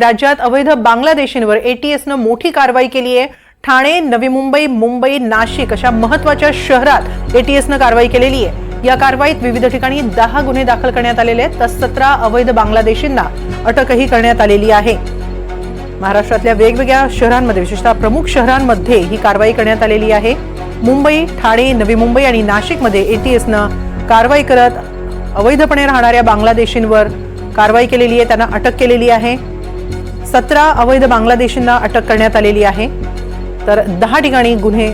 राज्यात अवैध बांगलादेशींवर एटीएसनं मोठी कारवाई केली आहे. ठाणे नवी मुंबई मुंबई नाशिक अशा महत्त्वाच्या शहरात एटीएसनं कारवाई केलेली आहे. या कारवाईत विविध ठिकाणी दहा गुन्हे दाखल करण्यात आलेले आहेत. तर सतरा अवैध बांगलादेशींना अटकही करण्यात आलेली आहे. महाराष्ट्रातल्या वेगवेगळ्या शहरांमध्ये विशेषतः प्रमुख शहरांमध्ये ही कारवाई करण्यात आलेली आहे. मुंबई ठाणे नवी मुंबई आणि नाशिकमध्ये एटीएसनं कारवाई करत अवैधपणे राहणाऱ्या बांगलादेशींवर कारवाई केलेली आहे. त्यांना अटक केलेली आहे. सतरा अवैध बांगलादेशींना अटक करण्यात आलेली आहे. तर दहा ठिकाणी गुन्हे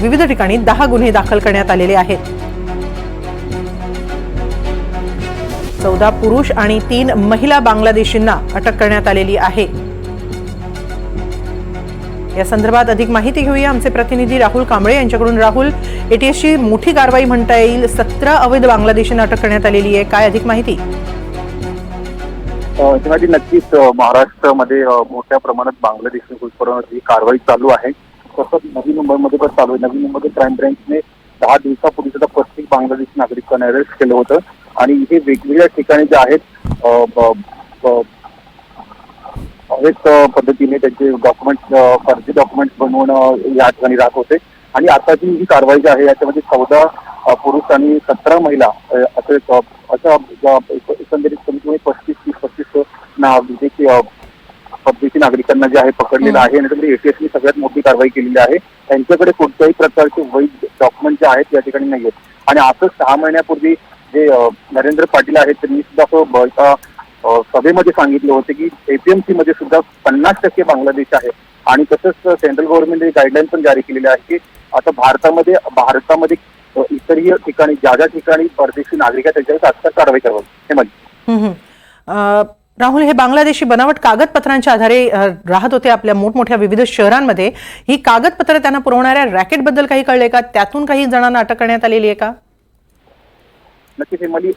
विविध ठिकाणी दहा गुन्हे दाखल करण्यात आलेले आहेत. चौदा पुरुष आणि तीन महिला बांगलादेशींना अटक करण्यात आलेली आहे. या संदर्भात अधिक माहिती घेऊया आमचे प्रतिनिधी राहुल कांबळे यांच्याकडून. राहुल एटीएसची मोठी कारवाई म्हणता येईल. सतरा अवैध बांगलादेशींना अटक करण्यात आलेली आहे. काय अधिक माहिती? अ, नक्कीच महाराष्ट्रामध्ये मोठ्या प्रमाणात बांगलादेशी घुसखोरांवरची कारवाई चालू आहे. तसंच नवी मुंबईमध्ये पण चालू आहे. नवी मुंबई क्राईम ब्रँचने दहा दिवसापूर्वी सुद्धा प्रत्येक बांगलादेशी नागरिकांना अरेस्ट केलं होतं. आणि हे वेगवेगळ्या ठिकाणी जे आहेत अनेक पद्धतीने त्यांचे डॉक्युमेंट फर्जी डॉक्युमेंट बनवून या ठिकाणी राहत होते. आणि आताची ही कारवाई जी आहे याच्यामध्ये चौदा पुरुष आणि सतरा महिला असे अशा एकंदरीत कमीत कमी पस्तीस तीस पस्तीस ना विदेशी अ, परदेशी नागरिकांना जे आहे पकडलेलं आहे आणि एटीएसनी सगळ्यात मोठी कारवाई केलेली आहे. त्यांच्याकडे कोणत्याही प्रकारचे वैध डॉक्युमेंट जे आहेत या ठिकाणी नाही आहेत आणि आता सहा महिन्यापूर्वी जे नरेंद्र पाटील आहेत त्यांनी सुद्धा एका सभेमध्ये सांगितलं होतं की एपीएमसी मध्ये सुद्धा पन्नास टक्के बांगलादेश आहे. आणि तसंच सेंट्रल गव्हर्नमेंटने गाईडलाईन पण जारी केलेली आहे की आता भारतामध्ये भारतामध्ये इतरही ठिकाणी ज्या ज्या ठिकाणी परदेशी नागरिक आहेत त्याच्यावर तात्काळ कारवाई करावी. हे म्हणजे राहुल हे बांगलादेशी बनावट कागदपत्रांच्या आधारे राहत होते आपल्या मोठमोठ्या विविध शहरांमध्ये. ही कागदपत्र त्यांना पुरवणाऱ्या रॅकेटबद्दल काही कळले का? त्यातून काही जणांना अटक करण्यात आलेली आहे का? नक्कीच हे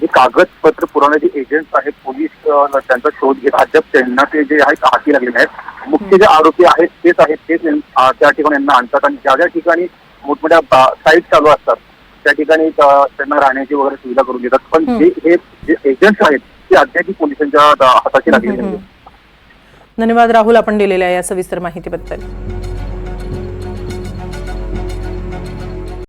जे कागदपत्र पुरवणारे एजंट्स आहेत पोलीस त्यांचा शोध घेत अद्याप त्यांना ते जे आहेत हाती लागलेले आहेत. मुख्य जे आरोपी आहेत तेच आहेत तेच त्या ठिकाणी यांना आणतात. आणि ज्या ज्या ठिकाणी मोठमोठ्या साईट चालू असतात त्या ठिकाणी त्यांना राहण्याची वगैरे सुविधा करून देतात. पण. जे हे जे एजंट्स आहेत ते अद्याप पोलिसांच्या लागलेले आहेत हम्म. धन्यवाद राहुल. आपण दिलेल्या या सविस्तर माहितीबद्दल.